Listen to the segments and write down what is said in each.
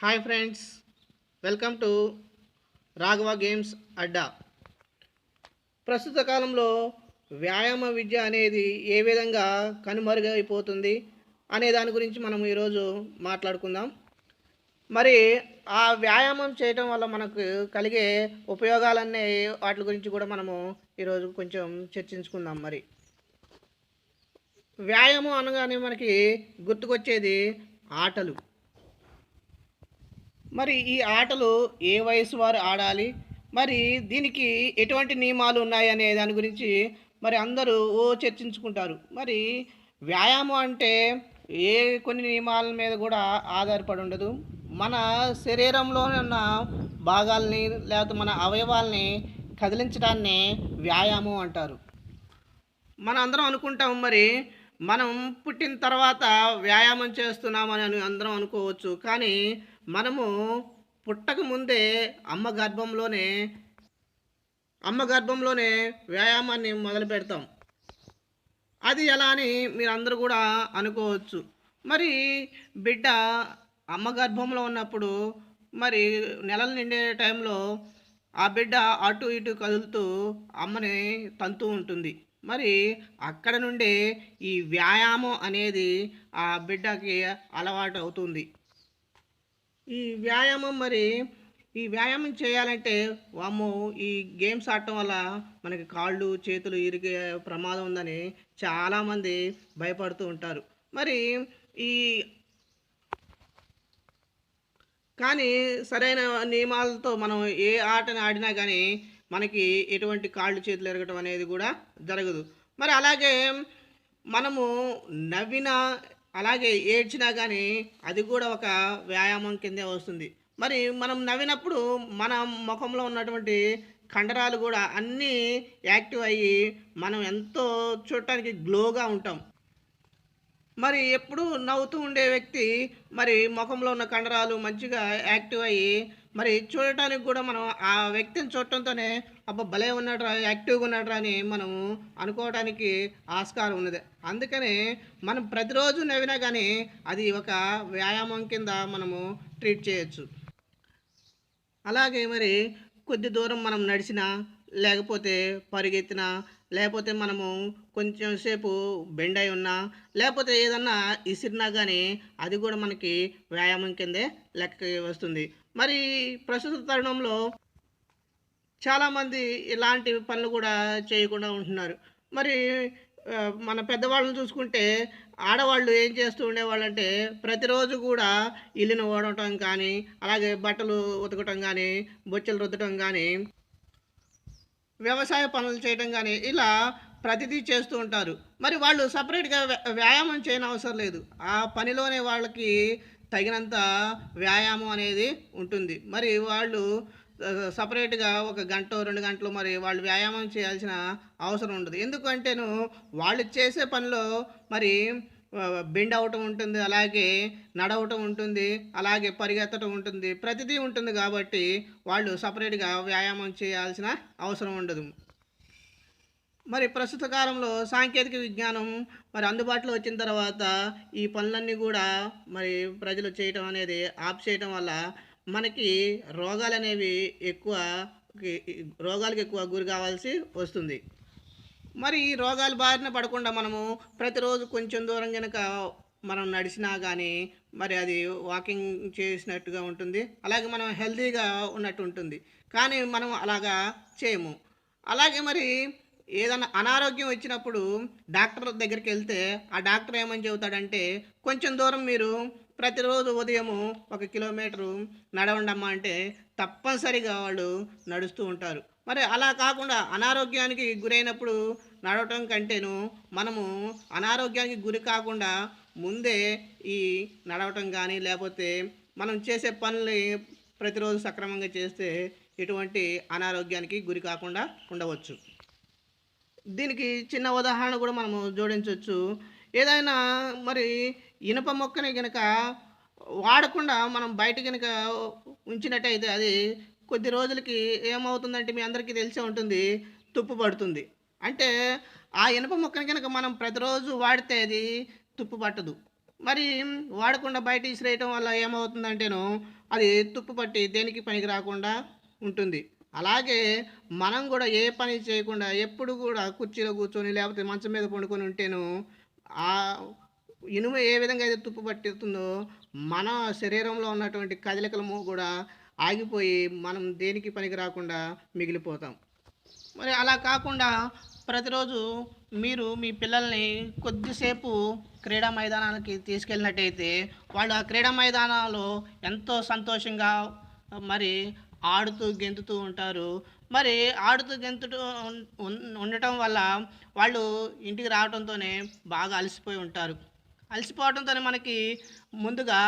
Hi friends welcome to Raghava games అడ్డా. ప్రస్తుత కాలంలో వ్యాయామ విద్య అనేది ఏ విధంగా కనుమరుగైపోతుంది అనే దాని గురించి మనం ఈరోజు మాట్లాడుకుందాం. మరి ఆ వ్యాయామం చేయటం వల్ల మనకు కలిగే ఉపయోగాలన్నీ వాటి గురించి కూడా మనము ఈరోజు కొంచెం చర్చించుకుందాం మరి. వ్యాయామం అనగానే మనకి గుర్తుకొచ్చేది ఆటలు. మరి ఈ ఆటలు ఏ వయసు వారు ఆడాలి? మరి దీనికి ఎటువంటి నియమాలు ఉన్నాయి అనే దాని గురించి మరి అందరూ ఓ చర్చించుకుంటారు. మరి వ్యాయామం అంటే ఏ కొన్ని నియమాల మీద కూడా ఆధారపడి ఉండదు. మన శరీరంలోనే ఉన్న భాగాల్ని లేకపోతే మన అవయవాల్ని కదిలించడాన్ని వ్యాయామం అంటారు. మన అందరం అనుకుంటాం మరి మనం పుట్టిన తర్వాత వ్యాయామం చేస్తున్నామని అని అందరం అనుకోవచ్చు కానీ మనము పుట్టక ముందే అమ్మ గర్భంలోనే అమ్మ గర్భంలోనే వ్యాయామాన్ని మొదలు పెడతాం. అది ఎలా అని మీరు అందరూ కూడా అనుకోవచ్చు. మరి బిడ్డ అమ్మ గర్భంలో ఉన్నప్పుడు మరి నెలలు నిండే టైంలో ఆ బిడ్డ అటు ఇటు కదులుతూ అమ్మని తంతూ ఉంటుంది. మరి అక్కడ నుండి ఈ వ్యాయామం అనేది ఆ బిడ్డకి అలవాటు అవుతుంది. ఈ వ్యాయామం మరి ఈ వ్యాయామం చేయాలంటే వామ్మో ఈ గేమ్స్ ఆడటం వల్ల మనకి కాళ్ళు చేతులు ఇరిగే ప్రమాదం ఉందని చాలామంది భయపడుతూ ఉంటారు. మరి ఈ కానీ సరైన నియమాలతో మనం ఏ ఆటని ఆడినా కానీ మనకి ఎటువంటి కాళ్ళు చేతులు ఎరగటం అనేది కూడా జరగదు. మరి అలాగే మనము నవ్వినా అలాగే ఏడ్చినా కానీ అది కూడా ఒక వ్యాయామం కిందే వస్తుంది. మరి మనం నవ్వినప్పుడు మన ముఖంలో ఉన్నటువంటి కండరాలు కూడా అన్నీ యాక్టివ్ అయ్యి మనం ఎంతో చూడటానికి గ్లోగా ఉంటాం. మరి ఎప్పుడు నవ్వుతూ ఉండే వ్యక్తి మరి ముఖంలో ఉన్న కండరాలు మంచిగా యాక్టివ్ అయ్యి మరి చూడటానికి కూడా మనం ఆ వ్యక్తిని చూడటంతోనే అబ్బా భలే ఉన్నాడురా యాక్టివ్గా ఉన్నాడురా అని మనం అనుకోవడానికి ఆస్కారం ఉన్నది. అందుకనే మనం ప్రతిరోజు నవ్వినా కానీ అది ఒక వ్యాయామం కింద మనము ట్రీట్ చేయొచ్చు. అలాగే మరి కొద్ది దూరం మనం నడిచినా లేకపోతే పరిగెత్తినా లేకపోతే మనము కొంచెం సేపు బెండ్ అయి ఉన్నా లేకపోతే ఏదన్నా ఇసిరినా కానీ అది కూడా మనకి వ్యాయామం కిందే లెక్క వస్తుంది. మరి ప్రస్తుత తరుణంలో చాలామంది ఇలాంటి పనులు కూడా చేయకుండా ఉంటున్నారు. మరి మన పెద్దవాళ్ళని చూసుకుంటే ఆడవాళ్ళు ఏం చేస్తూ ఉండేవాళ్ళంటే ప్రతిరోజు కూడా ఇల్లును ఓడటం కానీ అలాగే బట్టలు ఉతకటం కానీ బొచ్చెలు రుద్దటం కానీ వ్యవసాయ పనులు చేయడం కానీ ఇలా ప్రతిదీ చేస్తూ ఉంటారు. మరి వాళ్ళు సపరేట్గా వ్యాయామం చేయని అవసరం లేదు. ఆ పనిలోనే వాళ్ళకి తగినంత వ్యాయామం అనేది ఉంటుంది. మరి వాళ్ళు సపరేట్గా ఒక గంట రెండు గంటలు మరి వాళ్ళు వ్యాయామం చేయాల్సిన అవసరం ఉండదు. ఎందుకంటేను వాళ్ళు చేసే పనిలో మరి బెండ్ అవటం ఉంటుంది అలాగే నడవటం ఉంటుంది అలాగే పరిగెత్తటం ఉంటుంది. ప్రతిదీ ఉంటుంది కాబట్టి వాళ్ళు సపరేట్గా వ్యాయామం చేయాల్సిన అవసరం ఉండదు. మరి ప్రస్తుత కాలంలో సాంకేతిక విజ్ఞానం మరి అందుబాటులో వచ్చిన తర్వాత ఈ పనులన్నీ కూడా మరి ప్రజలు చేయటం అనేది ఆప్ చేయటం వల్ల మనకి రోగాలు అనేవి ఎక్కువ రోగాలకు ఎక్కువ గురి కావాల్సి వస్తుంది. మరి ఈ రోగాల బారిన పడకుండా మనము ప్రతిరోజు కొంచెం దూరం కనుక మనం నడిచినా కానీ మరి అది వాకింగ్ చేసినట్టుగా ఉంటుంది. అలాగే మనం హెల్తీగా ఉన్నట్టు ఉంటుంది. కానీ మనం అలాగా చేయము. అలాగే మరి ఏదైనా అనారోగ్యం వచ్చినప్పుడు డాక్టర్ దగ్గరికి వెళ్తే ఆ డాక్టర్ ఏమని చెబుతాడంటే కొంచెం దూరం మీరు ప్రతిరోజు ఉదయము ఒక కిలోమీటరు నడవండమ్మా అంటే తప్పనిసరిగా వాళ్ళు నడుస్తూ ఉంటారు. మరి అలా కాకుండా అనారోగ్యానికి గురైనప్పుడు నడవటం కంటేను మనము అనారోగ్యానికి గురి కాకుండా ముందే ఈ నడవటం కానీ లేకపోతే మనం చేసే పనులు ప్రతిరోజు సక్రమంగా చేస్తే ఎటువంటి అనారోగ్యానికి గురి కాకుండా ఉండవచ్చు. దీనికి చిన్న ఉదాహరణ కూడా మనము జోడించవచ్చు ఏదైనా మరి ఇనుప మొక్కని కనుక వాడకుండా మనం బయట కనుక ఉంచినట్టయితే అది కొద్ది రోజులకి ఏమవుతుందంటే మీ అందరికీ తెలిసే ఉంటుంది తుప్పు పడుతుంది. అంటే ఆ ఇనుప మొక్కని కనుక మనం ప్రతిరోజు వాడితే అది తుప్పు పట్టదు. మరి వాడకుండా బయట విసిరేయటం వల్ల ఏమవుతుందంటేను అది తుప్పు పట్టి దేనికి పనికి రాకుండా ఉంటుంది. అలాగే మనం కూడా ఏ పని చేయకుండా ఎప్పుడు కూడా కుర్చీలో కూర్చొని లేకపోతే మంచం మీద పండుకొని ఉంటేను ఆ ఇనుము ఏ విధంగా అయితే తుప్పు పట్టిస్తుందో మన శరీరంలో ఉన్నటువంటి కదలికలము కూడా ఆగిపోయి మనం దేనికి పనికి రాకుండా మిగిలిపోతాం. మరి అలా కాకుండా ప్రతిరోజు మీరు మీ పిల్లల్ని కొద్దిసేపు క్రీడా మైదానానికి తీసుకెళ్ళినట్టయితే వాళ్ళు ఆ క్రీడా మైదానంలో ఎంతో సంతోషంగా మరి ఆడుతూ గెంతుతూ ఉంటారు. మరి ఆడుతూ గెంతుతూ ఉండటం వల్ల వాళ్ళు ఇంటికి రావడంతోనే బాగా అలసిపోయి ఉంటారు. అలసిపోవడంతోనే మనకి ముందుగా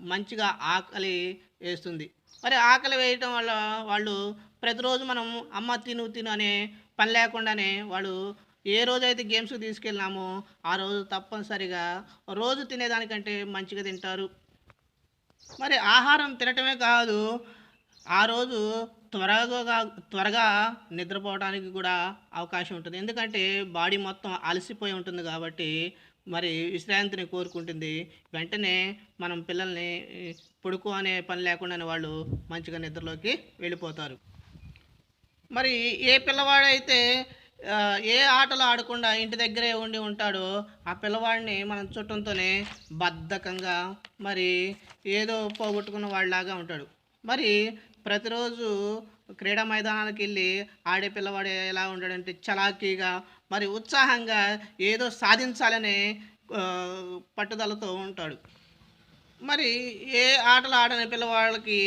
మంచిగా ఆకలి వేస్తుంది. మరి ఆకలి వేయటం వల్ల వాళ్ళు ప్రతిరోజు మనం అమ్మ తిను తిను అనే పని లేకుండానే వాళ్ళు ఏ రోజైతే గేమ్స్కి తీసుకెళ్ళినామో ఆ రోజు తప్పనిసరిగా రోజు తినేదానికంటే మంచిగా తింటారు. మరి ఆహారం తినటమే కాదు ఆ రోజు త్వరగా త్వరగా నిద్రపోవడానికి కూడా అవకాశం ఉంటుంది. ఎందుకంటే బాడీ మొత్తం అలసిపోయి ఉంటుంది కాబట్టి మరి విశ్రాంతిని కోరుకుంటుంది. వెంటనే మనం పిల్లల్ని పొడుకు అనే పని లేకుండానే వాళ్ళు మంచిగా నిద్రలోకి వెళ్ళిపోతారు. మరి ఏ పిల్లవాడైతే ఏ ఆటలు ఆడకుండా ఇంటి దగ్గరే ఉండి ఉంటాడో ఆ పిల్లవాడిని మనం చుట్టంతోనే బద్ధకంగా మరి ఏదో పోగొట్టుకున్న వాళ్ళలాగా ఉంటాడు. మరి ప్రతిరోజు క్రీడా మైదానానికి వెళ్ళి ఆడే పిల్లవాడు ఎలా ఉంటాడంటే చలాకీగా మరి ఉత్సాహంగా ఏదో సాధించాలనే పట్టుదలతో ఉంటాడు. మరి ఏ ఆటలు ఆడని పిల్లవాళ్ళకి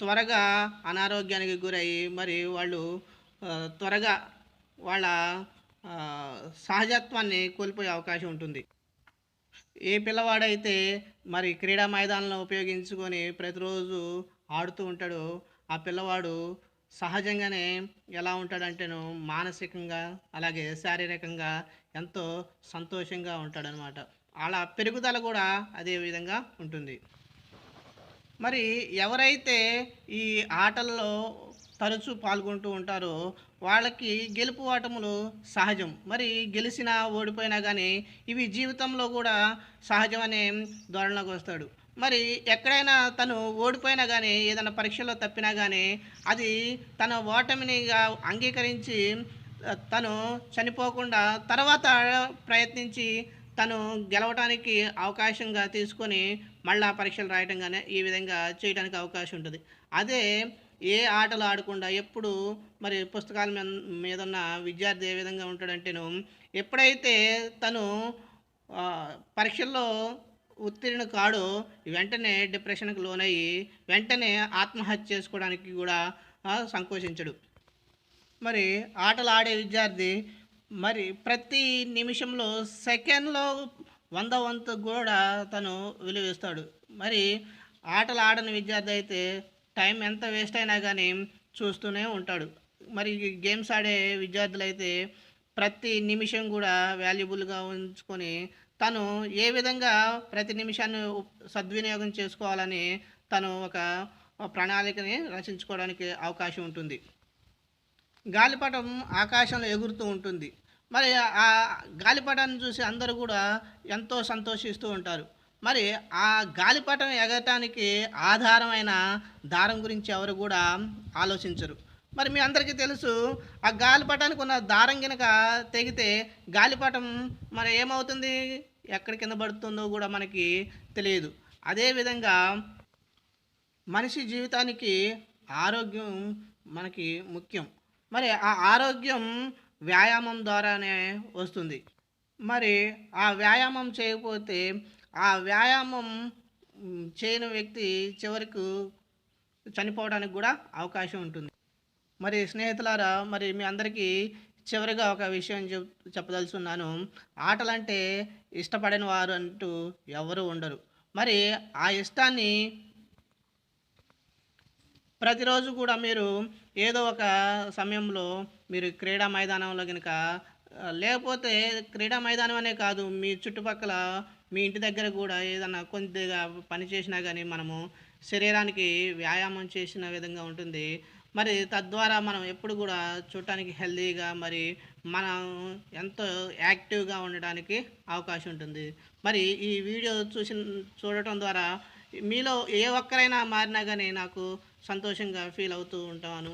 త్వరగా అనారోగ్యానికి గురయ్యి మరి వాళ్ళు త్వరగా వాళ్ళ సహజత్వాన్ని కోల్పోయే అవకాశం ఉంటుంది. ఏ పిల్లవాడైతే మరి క్రీడా మైదానంలో ఉపయోగించుకొని ప్రతిరోజు ఆడుతూ ఉంటాడో ఆ పిల్లవాడు సహజంగానే ఎలా ఉంటాడంటేను మానసికంగా అలాగే శారీరకంగా ఎంతో సంతోషంగా ఉంటాడనమాట. అలా పెరుగుదల కూడా అదే విధంగా ఉంటుంది. మరి ఎవరైతే ఈ ఆటల్లో తరచూ పాల్గొంటూ ఉంటారో వాళ్ళకి గెలుపు ఓటములు సహజం. మరి గెలిచినా ఓడిపోయినా కానీ ఇవి జీవితంలో కూడా సహజం అనే ధోరణిలోకి వస్తాడు. మరి ఎక్కడైనా తను ఓడిపోయినా కానీ ఏదైనా పరీక్షలో తప్పినా కానీ అది తన ఓటమినిగా అంగీకరించి తను చనిపోకుండా తర్వాత ప్రయత్నించి తను గెలవటానికి అవకాశంగా తీసుకొని మళ్ళా పరీక్షలు రాయటం కానీ ఈ విధంగా చేయడానికి అవకాశం ఉంటుంది. అదే ఏ ఆటలు ఆడకుండా ఎప్పుడు మరి పుస్తకాల మీద ఉన్న విద్యార్థి ఏ విధంగా ఉంటాడంటేను ఎప్పుడైతే తను పరీక్షల్లో ఉత్తీర్ణ కాడో వెంటనే డిప్రెషన్కి లోనయ్యి వెంటనే ఆత్మహత్య చేసుకోవడానికి కూడా సంకోచించడు. మరి ఆటలు ఆడే విద్యార్థి మరి ప్రతి నిమిషంలో సెకండ్లో వంద వంతు కూడా తను విలువిస్తాడు. మరి ఆటలు ఆడని విద్యార్థి అయితే టైం ఎంత వేస్ట్ అయినా కానీ చూస్తూనే ఉంటాడు. మరి గేమ్స్ ఆడే విద్యార్థులు అయితే ప్రతి నిమిషం కూడా వాల్యుబుల్గా ఉంచుకొని తను ఏ విధంగా ప్రతి నిమిషాన్ని సద్వినియోగం చేసుకోవాలని తను ఒక ప్రణాళికని రచించుకోవడానికి అవకాశం ఉంటుంది. గాలిపటం ఆకాశంలో ఎగురుతూ ఉంటుంది. మరి ఆ గాలిపటాన్ని చూసి అందరూ కూడా ఎంతో సంతోషిస్తూ ఉంటారు. మరి ఆ గాలిపటం ఎగటానికి ఆధారమైన దారం గురించి ఎవరు కూడా ఆలోచించరు. మరి మీ అందరికీ తెలుసు ఆ గాలిపటానికి ఉన్న దారం కనుక తెగితే గాలిపటం మరి ఏమవుతుంది? ఎక్కడ కింద పడుతుందో కూడా మనకి తెలియదు. అదేవిధంగా మనిషి జీవితానికి ఆరోగ్యం మనకి ముఖ్యం. మరి ఆ ఆరోగ్యం వ్యాయామం ద్వారానే వస్తుంది. మరి ఆ వ్యాయామం చేయకపోతే ఆ వ్యాయామం చేయని వ్యక్తి చివరకు చనిపోవడానికి కూడా అవకాశం ఉంటుంది. మరి స్నేహితులారా మరి మీ అందరికీ చివరిగా ఒక విషయం చెప్ చెప్పదలుచున్నాను. ఆటలంటే ఇష్టపడని వారు అంటూ ఎవరు ఉండరు. మరి ఆ ఇష్టాన్ని ప్రతిరోజు కూడా మీరు ఏదో ఒక సమయంలో మీరు క్రీడా మైదానంలో కనుక లేకపోతే క్రీడా మైదానం అనే కాదు మీ చుట్టుపక్కల మీ ఇంటి దగ్గర కూడా ఏదన్నా కొద్దిగా పని చేసినా కానీ మనము శరీరానికి వ్యాయామం చేసిన విధంగా ఉంటుంది. మరి తద్వారా మనం ఎప్పుడు కూడా చూడటానికి హెల్తీగా మరి మనం ఎంతో యాక్టివ్గా ఉండడానికి అవకాశం ఉంటుంది. మరి ఈ వీడియో చూసి చూడటం ద్వారా మీలో ఏ ఒక్కరైనా మారినా కానీ నాకు సంతోషంగా ఫీల్ అవుతూ ఉంటాను.